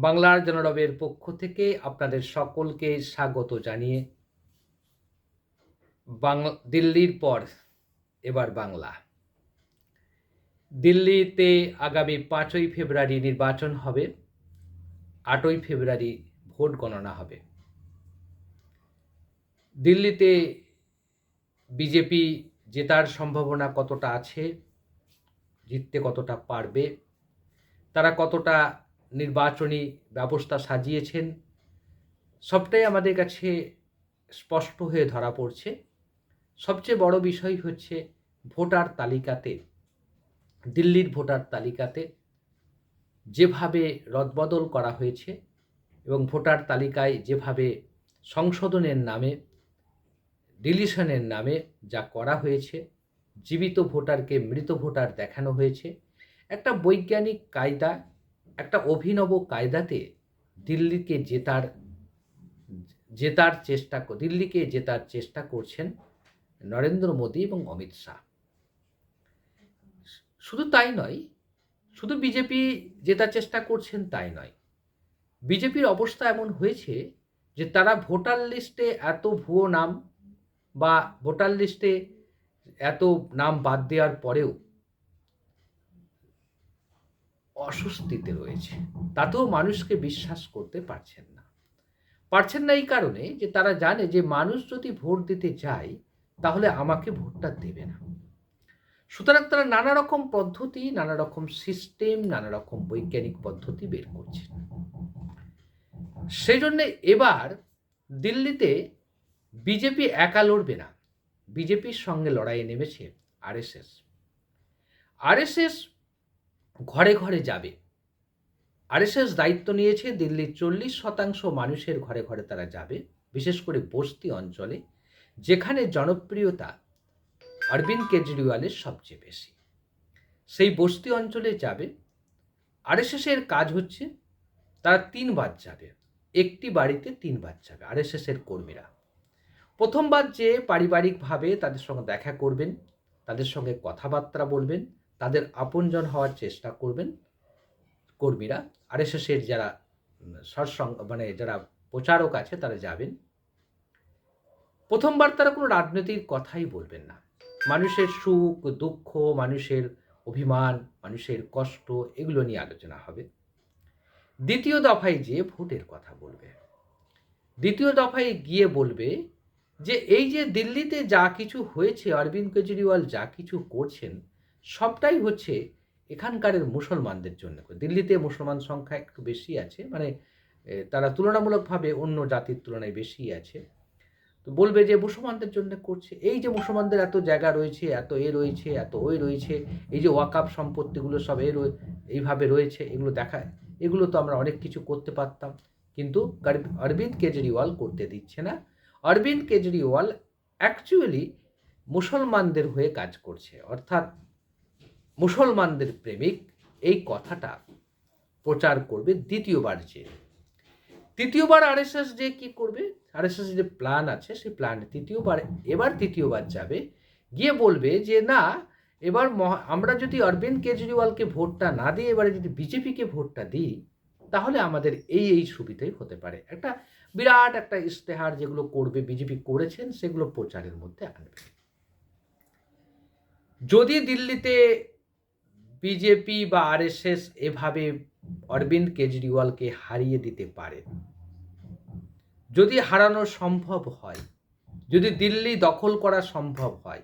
বাংলার জনরবের পক্ষ থেকে আপনাদের সকলকে স্বাগত জানিয়ে বাংলা দিল্লির পর এবার বাংলা। দিল্লিতে আগামী পাঁচই ফেব্রুয়ারি নির্বাচন হবে, আটই ফেব্রুয়ারি ভোট গণনা হবে। দিল্লিতে বিজেপি জেতার সম্ভাবনা কতটা আছে, জিততে কতটা পারবে, তারা কতটা নির্বাচনী ব্যবস্থা সাজিয়েছেন। সবটাই আমাদের কাছে স্পষ্ট হয়ে ধরা পড়ছে। সবচেয়ে বড় বিষয় হচ্ছে ভোটার তালিকাতে, দিল্লির ভোটার তালিকাতে যেভাবে রদবদল করা হয়েছে এবং ভোটার তালিকায় যেভাবে সংশোধনের নামে, ডিলিশনের নামে যা করা হয়েছে, জীবিত ভোটারকে মৃত ভোটার দেখানো হয়েছে, একটা বৈজ্ঞানিক কায়দা একটা অভিনব কায়দাতে দিল্লিকে জেতার জেতার চেষ্টা দিল্লিকে জেতার চেষ্টা করছেন নরেন্দ্র মোদী এবং অমিত শাহ। শুধু তাই নয়, শুধু বিজেপি জেতার চেষ্টা করছেন তাই নয়, বিজেপির অবস্থা এমন হয়েছে যে তারা ভোটার লিস্টে এত ভুয়ো নাম বা ভোটার লিস্টে এত নাম বাদ দেওয়ার পরেও অস্বস্তিতে রয়েছে। তাতেও মানুষকে বিশ্বাস করতে পারছেন না। পারছেন না এই কারণে যে তারা জানে যে মানুষ যদি ভোট দিতে যায় তাহলে আমাকে ভোটটা দেবে না। সুতরাং তারা নানা রকম পদ্ধতি নানা রকম সিস্টেম নানা রকম বৈজ্ঞানিক পদ্ধতি বের করছেন। সেই জন্যে এবার দিল্লিতে বিজেপি একা লড়বে না। বিজেপির সঙ্গে লড়াইয়ে নেমেছে আরএসএস। আরএসএস ঘরে ঘরে যাবে। আরএসএস দায়িত্ব নিয়েছে দিল্লির চল্লিশ শতাংশ মানুষের ঘরে ঘরে তারা যাবে, বিশেষ করে বস্তি অঞ্চলে, যেখানে জনপ্রিয়তা অরবিন্দ কেজরিওয়ালের সবচেয়ে বেশি। সেই বস্তি অঞ্চলে যাবে। আরএসএসের কাজ হচ্ছে তারা তিনবার যাবে। একটি বাড়িতে তিনবার যাবে আরএসএসের কর্মীরা। প্রথমবার যে পারিবারিকভাবে তাদের সঙ্গে দেখা করবেন, তাদের সঙ্গে কথাবার্তা বলবেন তাদের আপনজন হওয়ার চেষ্টা করবেন কর্মীরা। আরএসএসের যারা উম, সৎসঙ্গ মানে যারা প্রচারক আছে তারা যাবেন। প্রথমবার তারা কোনো রাজনীতির কথাই বলবেন না। মানুষের সুখ দুঃখ মানুষের অভিমান মানুষের কষ্ট এগুলো নিয়ে আলোচনা হবে। দ্বিতীয় দফায় যে ভোটের কথা বলবে। দ্বিতীয় দফায় গিয়ে বলবে যে এই যে দিল্লিতে যা কিছু হয়েছে অরবিন্দ কেজরিওয়াল যা কিছু করছেন সবটাই হচ্ছে এখানকারের মুসলমানদের জন্য। দিল্লিতে মুসলমান সংখ্যা একটু বেশি আছে মানে তারা তুলনামূলকভাবে অন্য জাতির তুলনায় বেশি আছে। তো বলবে যে মুসলমানদের জন্য করছে। এই যে মুসলমানদের এত জায়গা রয়েছে, এত এ রয়েছে, এত ওই রয়েছে, এই যে ওয়াকাপ সম্পত্তিগুলো সব এ এইভাবে রয়েছে, এগুলো দেখায় এগুলো তো আমরা অনেক কিছু করতে পারতাম। কিন্তু অরবিন্দ কেজরিওয়াল করতে দিচ্ছে না। অরবিন্দ কেজরিওয়াল অ্যাকচুয়ালি মুসলমানদের হয়ে কাজ করছে। অর্থাৎ মুসলমানদের প্রেমিক এই কথাটা প্রচার করবে দ্বিতীয়বার যে। তৃতীয়বার আরএসএস যে কি করবে? আরএসএস যে প্ল্যান আছে, সেই প্ল্যান তৃতীয়বার, এবার তৃতীয়বার যাবে। গিয়ে বলবে যে, না, এবার আমরা যদি অরবিন্দ কেজরিওয়ালকে ভোটটা না দিয়ে এবারে যদি বিজেপিকে ভোটটা দিই, তাহলে আমাদের এই এই সুবিধাই হতে পারে। একটা বিরাট একটা ইশতেহার যেগুলো করবে, বিজেপি করেছেন, সেগুলো প্রচারের মধ্যে আনবে। যদি দিল্লিতে বিজেপি বা আরএসএস এভাবে অরবিন্দ কেজরিওয়ালকে হারিয়ে দিতে পারে। যদি হারানো সম্ভব হয়, যদি দিল্লি দখল করা সম্ভব হয়,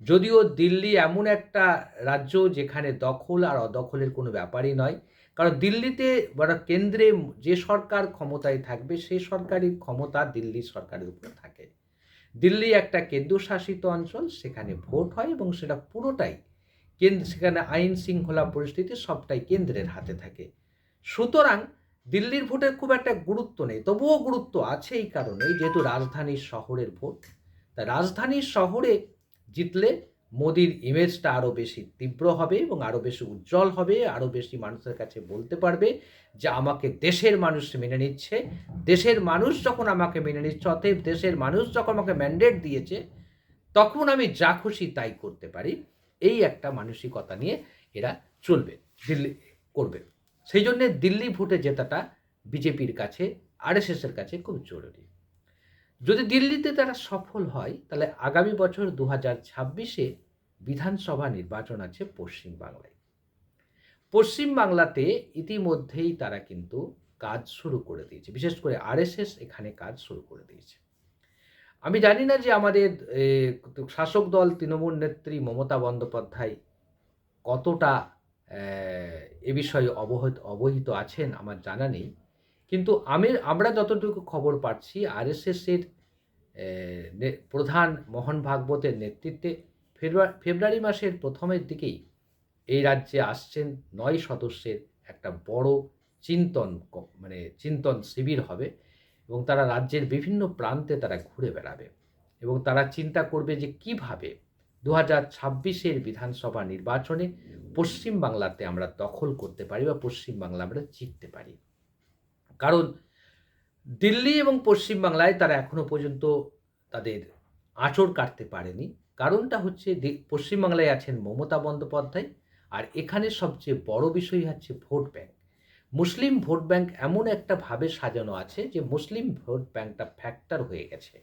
যদিও দিল্লি এমন একটা রাজ্য যেখানে দখল আর অদখলের কোনো ব্যাপারই নয়, কারণ দিল্লিতে বড় কেন্দ্রে যে সরকার ক্ষমতায় থাকবে সেই সরকারি ক্ষমতা দিল্লি সরকারের উপর থাকে। দিল্লি একটা কেন্দ্রশাসিত অঞ্চল, সেখানে ভোট হয় এবং সেটা পুরোটাই কেন্দ্র, সেখানে আইন শৃঙ্খলা পরিস্থিতি সবটাই কেন্দ্রের হাতে থাকে। সুতরাং দিল্লির ভোটের খুব একটা গুরুত্ব নেই, তবুও গুরুত্ব আছে এই কারণে যেহেতু রাজধানীর শহরের ভোট। তা রাজধানীর শহরে জিতলে মোদির ইমেজটা আরও বেশি তীব্র হবে এবং আরও বেশি উজ্জ্বল হবে আরও বেশি মানুষের কাছে বলতে পারবে যে আমাকে দেশের মানুষ মেনে নিচ্ছে। দেশের মানুষ যখন আমাকে মেনে নিচ্ছে, অতএব দেশের মানুষ যখন আমাকে ম্যান্ডেট দিয়েছে, তখন আমি যা খুশি তাই করতে পারি। এই একটা মানসিকতা নিয়ে এরা চলবে, দিল্লি করবে। সেই জন্যে দিল্লি ভোটে জেতাটা বিজেপির কাছে আরএসএসের কাছে খুব জরুরি। যদি দিল্লিতে তারা সফল হয়, তাহলে আগামী বছর দু হাজার ছাব্বিশে বিধানসভা নির্বাচন আছে পশ্চিমবাংলায়। পশ্চিমবাংলাতে ইতিমধ্যেই তারা কিন্তু কাজ শুরু করে দিয়েছে। বিশেষ করে আরএসএস এখানে কাজ শুরু করে দিয়েছে। আমি জানি না যে আমাদের শাসক দল তৃণমূল নেত্রী মমতা বন্দ্যোপাধ্যায় কতটা, এ বিষয়ে অবহিত অবহিত আছেন আমার জানা নেই। কিন্তু আমি, আমরা যতটুকু খবর পাচ্ছি আরএসএসের প্রধান মোহন ভাগবতের নেতৃত্বে ফেব্রুয়ারি ফেব্রুয়ারি মাসের প্রথমের দিকেই এই রাজ্যে আসছেন নয় সদস্যের একটা বড় চিন্তন মানে চিন্তন শিবির হবে। এবং তারা রাজ্যের বিভিন্ন প্রান্তে তারা ঘুরে বেড়াবে এবং তারা চিন্তা করবে যে কীভাবে দু হাজার ছাব্বিশের বিধানসভা নির্বাচনে পশ্চিমবাংলাতে আমরা দখল করতে পারি বা পশ্চিমবাংলা আমরা জিততে পারি। কারণ দিল্লি এবং পশ্চিমবাংলায় তারা এখনও পর্যন্ত তাদের আঁচড় কাটতে পারেনি। কারণটা হচ্ছে পশ্চিমবাংলায় আছেন মমতা বন্দ্যোপাধ্যায় আর এখানে সবচেয়ে বড় বিষয় হচ্ছে ভোট ব্যাংক। মুসলিম ভোট ব্যাংক এমন একটা ভাবে সাজানো আছে যে মুসলিম ভোট ব্যাংকটা ফ্যাক্টর হয়ে গেছে।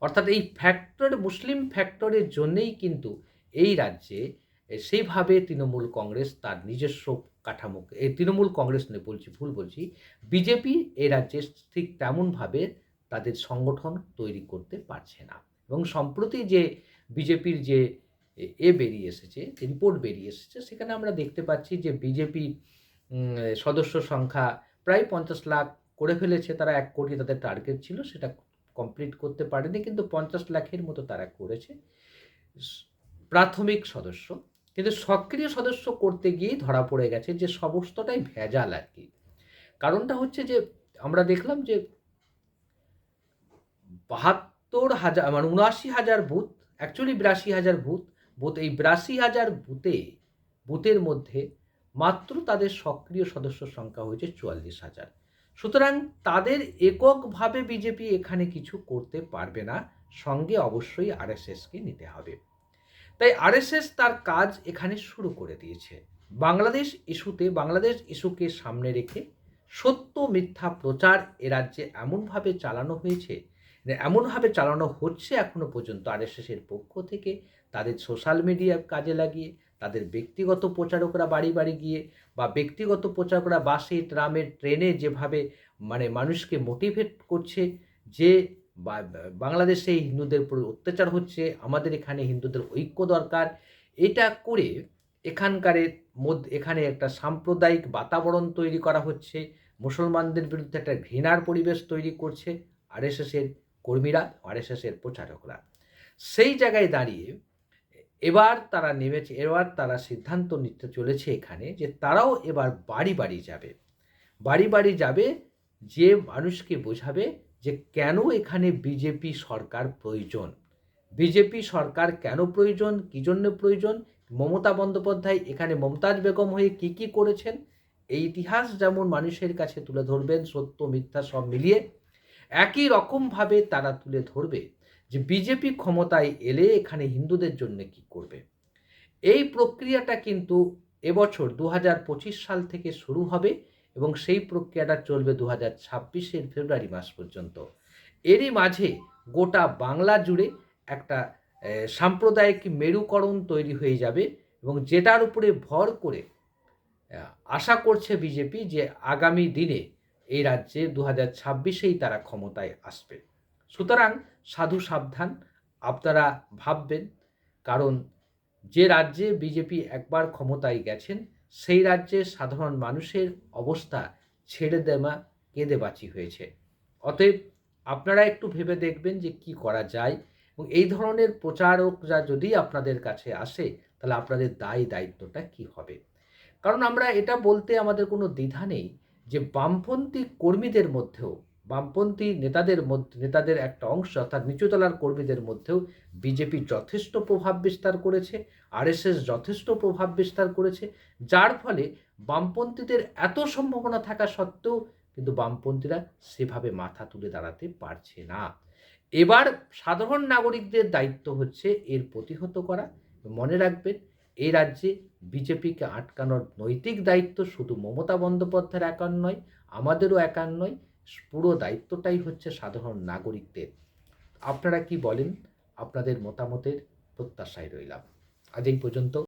অর্থাৎ এই ফ্যাক্টর মুসলিম ফ্যাক্টরের জন্যেই কিন্তু এই রাজ্যে সেইভাবে তৃণমূল কংগ্রেস তার নিজস্ব কাঠামো এই তৃণমূল কংগ্রেস নয় বলছি, ভুল বলছি, বিজেপি এই রাজ্যে ঠিক তেমনভাবে তাদের সংগঠন তৈরি করতে পারছে না। এবং সম্প্রতি যে বিজেপির যে এ- এ বেরিয়ে এসেছে রিপোর্ট বেরিয়ে এসেছে, সেখানে আমরা দেখতে পাচ্ছি যে বিজেপি সদস্য সংখ্যা প্রায় পঞ্চাশ লাখ করে ফেলেছে, তারা এক কোটি তাদের টার্গেট ছিল, সেটা কমপ্লিট করতে পারেনি, কিন্তু পঞ্চাশ লাখের মতো তারা করেছে। প্রাথমিক সদস্য, কিন্তু সক্রিয় সদস্য করতে গিয়েই ধরা পড়ে গেছে যে সমস্তটাই ভেজাল আর কি। কারণটা হচ্ছে যে, আমরা দেখলাম যে বাহাত্তর হাজার মানে উনআশি হাজার বুথ অ্যাকচুয়ালি বিরাশি হাজার বুথ বুথ, এই বিরাশি হাজার বুথে, বুথের মধ্যে মাত্র তাদের সক্রিয় সদস্য সংখ্যা হয়েছে চুয়াল্লিশ হাজার। সুতরাং তাদের এককভাবে বিজেপি এখানে কিছু করতে পারবে না, সঙ্গে অবশ্যই আরএসএসকে নিতে হবে। তাই আরএসএস তার কাজ এখানে শুরু করে দিয়েছে। বাংলাদেশ ইস্যুতে, বাংলাদেশ ইস্যুকে সামনে রেখে সত্য মিথ্যা প্রচার এ রাজ্যে এমনভাবে চালানো হয়েছে এমনভাবে চালানো হচ্ছে এখনও পর্যন্ত আরএসএসের পক্ষ থেকে, তাদের সোশ্যাল মিডিয়া কাজে লাগিয়ে, তাদের ব্যক্তিগত প্রচারকরা বাড়ি বাড়ি গিয়ে বা ব্যক্তিগত প্রচারকরা বাসে, ট্রামে, ট্রেনে যেভাবে মানে মানুষকে মোটিভেট করছে যে বাংলাদেশে হিন্দুদের উপর অত্যাচার হচ্ছে, আমাদের এখানে হিন্দুদের ঐক্য দরকার, এটা করে এখানকারের মধ্যে, এখানে একটা সাম্প্রদায়িক বাতাবরণ তৈরি করা হচ্ছে, মুসলমানদের বিরুদ্ধে একটা ঘৃণার পরিবেশ তৈরি করছে আরএসএসের কর্মীরা, আরএসএসের প্রচারকরা। সেই জায়গায় দাঁড়িয়ে এবার তারা নেমেছে, এবার তারা সিদ্ধান্ত নিতে চলেছে এখানে যে তারাও এবার বাড়ি বাড়ি যাবে। বাড়ি বাড়ি যাবে, যে মানুষকে বোঝাবে যে কেন এখানে বিজেপি সরকার প্রয়োজন। বিজেপি সরকার কেন প্রয়োজন, কী জন্য প্রয়োজন? মমতা বন্দ্যোপাধ্যায় এখানে মমতাজ বেগম হয়ে কি কি করেছেন? এই ইতিহাস যেমন মানুষের কাছে তুলে ধরবেন, সত্য, মিথ্যা সব মিলিয়ে একই রকমভাবে তারা তুলে ধরবে যে বিজেপি ক্ষমতায় এলে এখানে হিন্দুদের জন্য কি করবে। এই প্রক্রিয়াটা কিন্তু এবছর দু পঁচিশ সাল থেকে শুরু হবে এবং সেই প্রক্রিয়াটা চলবে দু হাজার ছাব্বিশের ফেব্রুয়ারি মাস পর্যন্ত। এরই মাঝে গোটা বাংলা জুড়ে একটা সাম্প্রদায়িক মেরুকরণ তৈরি হয়ে যাবে এবং যেটার উপরে ভর করে আশা করছে বিজেপি যে আগামী দিনে এই রাজ্যে দু হাজার ছাব্বিশেই তারা ক্ষমতায় আসবে। সুতরাং সাধু সাবধান, আপনারা ভাববেন, কারণ যে রাজ্যে বিজেপি একবার ক্ষমতায় গেছেন, সেই রাজ্যে সাধারণ মানুষের অবস্থা ছেড়ে দেওয়া কেঁদে বাঁচি হয়েছে। অতএব আপনারা একটু ভেবে দেখবেন যে কি করা যায় এবং এই ধরনের প্রচারকরা যদি আপনাদের কাছে আসে, তাহলে আপনাদের দায় দায়িত্বটা কি হবে? কারণ আমরা এটা বলতে আমাদের কোনো দ্বিধা নেই যে বামপন্থী কর্মীদের মধ্যেও, বামপন্থী নেতাদের মধ্যে নেতাদের একটা অংশ অর্থাৎ নিচুতলার কর্মীদের মধ্যেও বিজেপি যথেষ্ট প্রভাব বিস্তার করেছে, আরএসএস যথেষ্ট প্রভাব বিস্তার করেছে, যার ফলে বামপন্থীদের এত সম্ভাবনা থাকা সত্ত্বেও কিন্তু বামপন্থীরা সেভাবে মাথা তুলে দাঁড়াতে পারছে না। এবার সাধারণ নাগরিকদের দায়িত্ব হচ্ছে এর প্রতিহত করা। মনে রাখবেন এই রাজ্যে বিজেপিকে আটকানোর নৈতিক দায়িত্ব শুধু মমতা বন্দ্যোপাধ্যায়ের একার নয়, আমাদেরও একার নয়, পুরো দায়িত্বটাই হচ্ছে সাধারণ নাগরিকদের। আপনারা কি বলেন? আপনাদের মতামতের প্রত্যাশায় রইলাম। আজ এই পর্যন্ত।